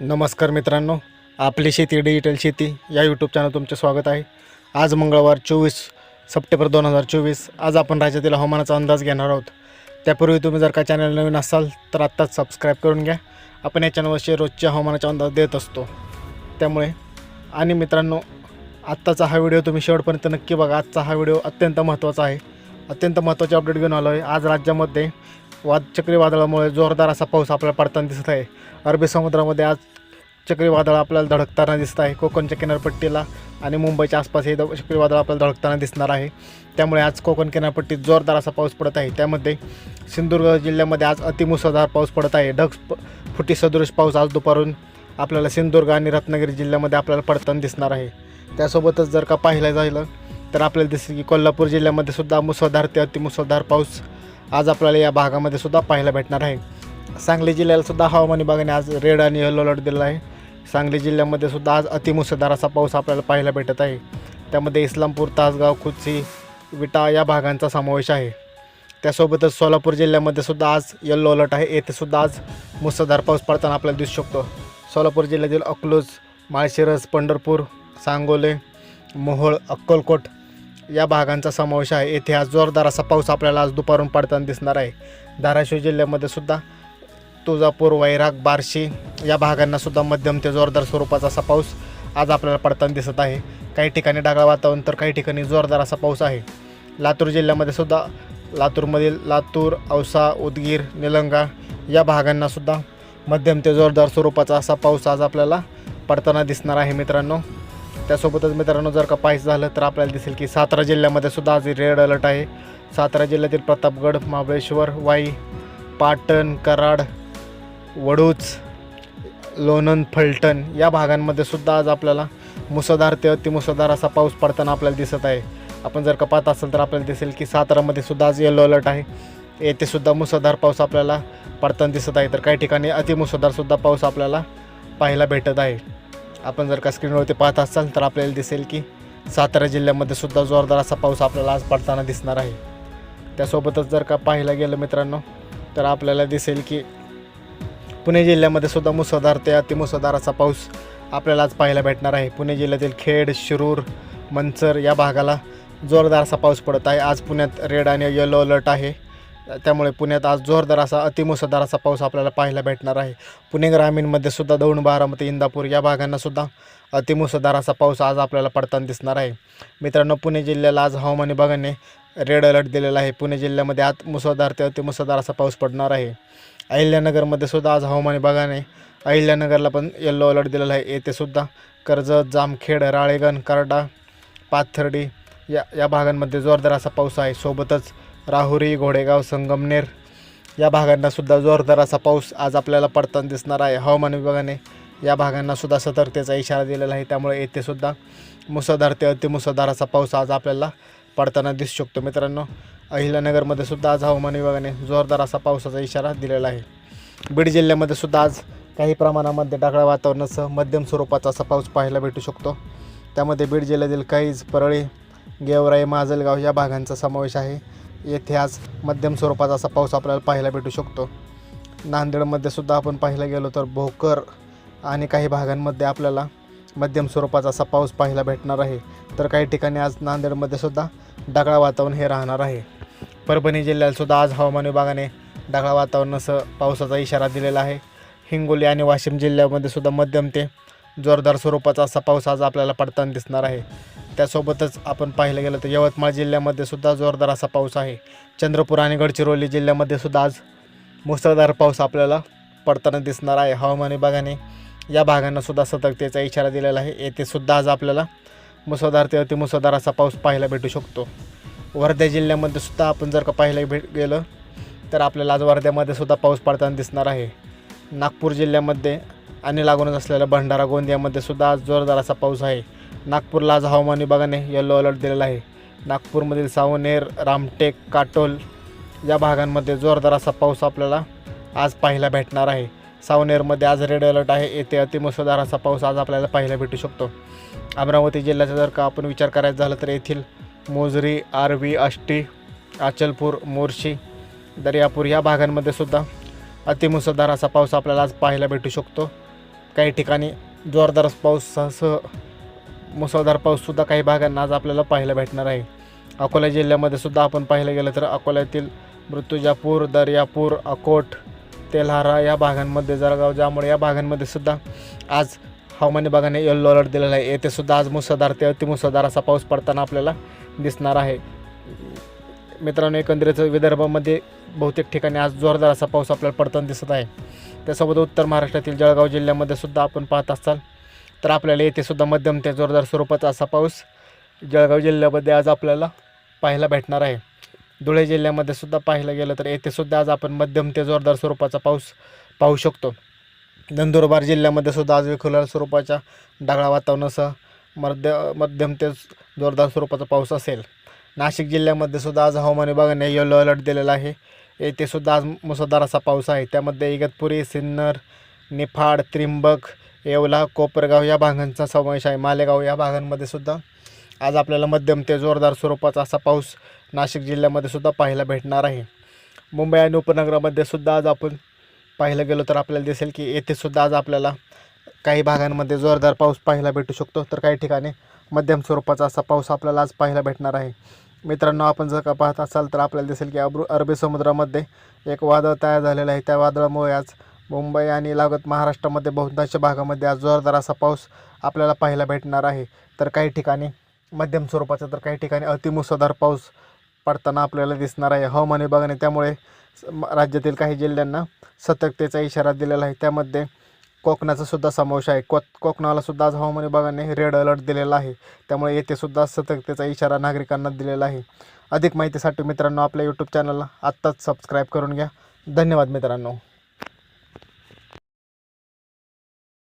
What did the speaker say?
नमस्कार मित्रांनो आपली शेती डिजिटल शेती. या यूट्यूब चॅनल तुमचे स्वागत आहे. आज मंगळवार चोवीस सप्टेंबर दोन हजार चोवीस. आज आपण राज्यातील हवामानाचा अंदाज घेणार आहोत. त्यापूर्वी तुम्ही जर का चॅनल नवीन असाल तर आत्ताच सबस्क्राईब करून घ्या. आपण या चॅनलवरचे रोजच्या हवामानाचा अंदाज देत असतो. त्यामुळे आणि मित्रांनो आत्ताचा हा व्हिडिओ तुम्ही शेवटपर्यंत नक्की बघा. आजचा हा व्हिडिओ अत्यंत महत्त्वाचा आहे. अत्यंत महत्त्वाचे अपडेट घेऊन आलो आहे आज राज्यामध्ये वाद चक्रीवादळामुळे जोरदार असा पाऊस आपल्याला पडताना दिसत आहे. अरबी समुद्रामध्ये आज चक्रीवादळ आपल्याला धडकताना दिसत आहे. कोकणच्या किनारपट्टीला आणि मुंबईच्या आसपास हे द- चक्रीवादळ आपल्याला धडकताना दिसणार आहे. त्यामुळे आज कोकण किनारपट्टीत जोरदार असा पाऊस पडत आहे. त्यामध्ये सिंधुदुर्ग जिल्ह्यामध्ये आज अतिमुसळधार पाऊस पडत आहे. ढग फुटी सदृश पाऊस आज दुपारून आपल्याला सिंधुदुर्ग आणि रत्नागिरी जिल्ह्यामध्ये आपल्याला पडताना दिसणार आहे. त्यासोबतच जर का पाहिलं झालं तर आपल्याला दिसेल की कोल्हापूर जिल्ह्यामध्ये सुद्धा मुसळधार ते अतिमुसळधार पाऊस आज आपल्याला या भागामध्ये सुद्धा पाहायला भेटणार आहे. सांगली जिल्ह्याला सुद्धा हवामान विभागाने आज रेड आणि येलो अलर्ट दिलेला आहे. सांगली जिल्ह्यामध्ये सुद्धा आज अतिमुसळधार असा पाऊस आपल्याला पाहायला भेटत आहे. त्यामध्ये इस्लामपूर तासगाव खुर्ची विटा या भागांचा समावेश आहे. त्यासोबतच सोलापूर जिल्ह्यामध्ये सुद्धा आज येल्लो अलर्ट आहे. येथे सुद्धा आज मुसळधार पाऊस पडताना आपल्याला दिसू शकतो. सोलापूर जिल्ह्यातील अकलूज माळशिरस पंढरपूर सांगोले मोहोळ अक्कलकोट या भागांचा समावेश आहे. येथे आज जोरदार असा पाऊस आपल्याला आज दुपारून पडताना दिसणार आहे. धाराशिव जिल्ह्यामध्ये सुद्धा तुळजापूर वैराग बार्शी या भागांना सुद्धा मध्यम ते जोरदार स्वरूपाचा असा पाऊस आज आपल्याला पडताना दिसत आहे. काही ठिकाणी ढगाळ वातावरण तर काही ठिकाणी जोरदार असा पाऊस आहे. लातूर जिल्ह्यामध्ये सुद्धा लातूरमधील लातूर औसा उदगीर निलंगा या भागांनासुद्धा मध्यम ते जोरदार स्वरूपाचा असा पाऊस आज आपल्याला पडताना दिसणार आहे मित्रांनो. त्यासोबतच मित्रांनो जर का पाहिजे झालं तर आपल्याला दिसेल की सातारा जिल्ह्यामध्ये सुद्धा आज रेड अलर्ट आहे. सातारा जिल्ह्यातील प्रतापगड महाबळेश्वर वाई पाटण कराड वडूच लोणंद फलटण या भागांमध्ये सुद्धा आज आपल्याला मुसळधार ते अतिमुसळधार असा पाऊस पडताना आपल्याला दिसत आहे. आपण जर का पाहत असेल तर आपल्याला दिसेल की सातारामध्ये सुद्धा आज येलो अलर्ट आहे. येथे सुद्धा मुसळधार पाऊस आपल्याला पडताना दिसत आहे. तर काही ठिकाणी अतिमुसळधारसुद्धा पाऊस आपल्याला पाहायला भेटत आहे. आपण जर का स्क्रीनवरती पाहत असाल तर आपल्याला दिसेल की सातारा जिल्ह्यामध्ये सुद्धा जोरदार असा पाऊस आपल्याला आज पडताना दिसणार आहे. त्यासोबतच जर का पाहायला गेलं मित्रांनो तर आपल्याला दिसेल की पुणे जिल्ह्यामध्ये सुद्धा मुसळधार ते अतिमुसळधार असा पाऊस आपल्याला आज पाहायला भेटणार आहे. पुणे जिल्ह्यातील खेड शिरूर मंचर या भागाला जोरदार असा पाऊस पडत आहे. आज पुण्यात रेड आणि येलो अलर्ट आहे. त्यामुळे पुण्यात आज जोरदार असा अतिमुसळधार असा पाऊस आपल्याला पाहायला भेटणार आहे. पुणे ग्रामीणमध्ये सुद्धा दौंड बारामती इंदापूर या भागांना सुद्धा अतिमुसळधार असा पाऊस आज आपल्याला पडताना दिसणार आहे. मित्रांनो पुणे जिल्ह्याला आज हवामान विभागाने रेड अलर्ट दिलेला आहे. पुणे जिल्ह्यामध्ये आज मुसळधार ते अतिमुसळधार असा पाऊस पडणार आहे. अहिल्यानगरमध्ये सुद्धा आज हवामान विभागाने अहिल्यानगरला पण येल्लो अलर्ट दिलेला आहे. येथे सुद्धा कर्जत जामखेड राळेगण करडा पाथर्डी या या भागांमध्ये जोरदार असा पाऊस आहे. सोबतच राहुरी घोडेगाव संगमनेर या भागांनासुद्धा जोरदार असा पाऊस आज आपल्याला पडताना दिसणार आहे. हवामान विभागाने या भागांनासुद्धा सतर्कतेचा इशारा दिलेला आहे. त्यामुळे येथे सुद्धा मुसळधार ते अतिमुसळधार असा पाऊस आज आपल्याला पडताना दिसू शकतो. मित्रांनो अहिल्यानगरमध्ये सुद्धा आज हवामान विभागाने जोरदार असा पावसाचा इशारा दिलेला आहे. बीड जिल्ह्यामध्ये सुद्धा आज काही प्रमाणामध्ये ढगाळ वातावरणासह मध्यम स्वरूपाचा असा पाऊस पाहायला भेटू शकतो. त्यामध्ये बीड जिल्ह्यातील काहीच परळी गेवराई माजलगाव या भागांचा समावेश आहे. येथे आज मध्यम स्वरूपाचा असा पाऊस आपल्याला पाहायला भेटू शकतो. नांदेडमध्ये सुद्धा आपण पाहायला गेलो तर भोकर आणि काही भागांमध्ये आपल्याला मध्यम स्वरूपाचा असा पाऊस पाहायला भेटणार आहे. तर काही ठिकाणी आज नांदेडमध्ये सुद्धा ढगाळ वातावरण हे राहणार आहे. परभणी जिल्ह्यातसुद्धा आज हवामान विभागाने ढगाळ वातावरणासह पावसाचा इशारा दिलेला आहे. हिंगोली आणि वाशिम जिल्ह्यामध्ये सुद्धा मध्यम ते जोरदार स्वरूपाचा असा पाऊस आज आपल्याला पडताना दिसणार आहे. त्यासोबतच आपण पाहिलं गेलं तर यवतमाळ जिल्ह्यामध्ये सुद्धा जोरदार असा पाऊस आहे. चंद्रपूर आणि गडचिरोली जिल्ह्यामध्ये सुद्धा आज मुसळधार पाऊस आपल्याला पडताना दिसणार आहे. हवामान विभागाने या भागांना सुद्धा सतर्कतेचा इशारा दिलेला आहे. येथे सुद्धा आज आपल्याला मुसळधार ते अतिमुसळधार असा पाऊस पाहायला भेटू शकतो. वर्धा जिल्ह्यामध्ये सुद्धा आपण जर का पाहायला भेट गेलं तर आपल्याला आज वर्ध्यामध्ये सुद्धा पाऊस पडताना दिसणार आहे. नागपूर जिल्ह्यामध्ये आणि लागूनच असलेल्या भंडारा गोंदियामध्ये सुद्धा आज जोरदार असा पाऊस आहे. नागपूरला आज हवामान विभागाने येलो अलर्ट दिलेला आहे. नागपूरमधील सावनेर रामटेक काटोल या भागांमध्ये जोरदार असा पाऊस आपल्याला आज पाहायला भेटणार आहे. सावनेरमध्ये आज रेड अलर्ट आहे. येथे अतिमुसळधार असा पाऊस आज आपल्याला पाहायला भेटू शकतो. अमरावती जिल्ह्याचा जर का आपण विचार करायचा झाला तर येथील मोजरी आरवी आष्टी अचलपूर मोर्शी दर्यापूर या भागांमध्ये सुद्धा अतिमुसळधार असा पाऊस आपल्याला आज पाहायला भेटू शकतो. काही ठिकाणी जोरदार पाऊसासह मुसळधार पाऊससुद्धा काही भागांना आज आपल्याला पाहायला भेटणार आहे. अकोला जिल्ह्यामध्ये सुद्धा आपण पाहायला गेलं तर अकोल्यातील मृत्युजापूर दर्यापूर अकोट तेल्हारा या भागांमध्ये जळगाव ज्यामुळे या भागांमध्ये सुद्धा आज हवामान विभागाने येल्लो अलर्ट दिलेला आहे. येथे सुद्धा आज मुसळधार ते अतिमुसळधार असा पाऊस पडताना आपल्याला दिसणार आहे. मित्रांनो एकंदरीत विदर्भामध्ये बहुतेक ठिकाणी आज जोरदार असा पाऊस आपल्याला पडताना दिसत आहे. त्यासोबत उत्तर महाराष्ट्रातील जळगाव जिल्ह्यामध्ये सुद्धा आपण पाहत असाल तर आपल्याला येथे सुद्धा मध्यम ते जोरदार स्वरूपाचा असा पाऊस जळगाव जिल्ह्यामध्ये आज आपल्याला पाहायला भेटणार आहे. धुळे जिल्ह्यामध्ये सुद्धा पाहायला गेलं तर येथे सुद्धा आज आपण मध्यम ते जोरदार स्वरूपाचा पाऊस पाहू शकतो. नंदुरबार जिल्ह्यामध्ये सुद्धा आज विखुरलेल्या स्वरूपाच्या ढगाळ वातावरणासह मध्य मध्यम ते जोरदार स्वरूपाचा पाऊस असेल. नाशिक जिल्ह्यामध्ये सुद्धा आज हवामान विभागाने येलो अलर्ट दिलेला आहे. येथे सुद्धा आज मुसळधार असा पाऊस आहे. त्यामध्ये इगतपुरी सिन्नर निफाड त्रिंबक येवला कोपरगाव या भागांचा समावेश आहे. मालेगाव या भागांमध्ये सुद्धा आज आपल्याला मध्यम ते जोरदार स्वरूपाचा असा पाऊस नाशिक जिल्ह्यामध्ये सुद्धा पाहायला भेटणार आहे. मुंबई आणि उपनगरामध्ये सुद्धा आज आपण पाहायला गेलो तर आपल्याला दिसेल की येथे सुद्धा आज आपल्याला काही भागांमध्ये जोरदार पाऊस पाहायला भेटू शकतो. तर काही ठिकाणी मध्यम स्वरूपाचा असा पाऊस आपल्याला आज पाहायला भेटणार आहे. मित्रांनो आपण जर का पाहत असाल तर आपल्याला दिसेल की अब्रू अरबी समुद्रामध्ये एक वादळ तयार झालेलं आहे. त्या वादळामुळे आज मुंबई आणि लागत महाराष्ट्रामध्ये बहुतांश भागामध्ये आज जोरदार असा पाऊस आपल्याला पाहायला भेटणार आहे. तर काही ठिकाणी मध्यम स्वरूपाचा तर काही ठिकाणी अतिमुसळधार पाऊस पडताना आपल्याला दिसणार आहे. हवामान विभागाने त्यामुळे राज्यातील काही जिल्ह्यांना सतर्कतेचा इशारा दिलेला आहे. त्यामध्ये कोकणाचा सुद्धा समावेश आहे. को कोकणाला सुद्धा आज हवामान विभागाने रेड अलर्ट दिलेला आहे. त्यामुळे येथे सुद्धा सतर्कतेचा इशारा नागरिकांना दिलेला आहे. अधिक माहितीसाठी मित्रांनो आपल्या यूट्यूब चॅनलला आत्ताच सबस्क्राईब करून घ्या. धन्यवाद मित्रांनो.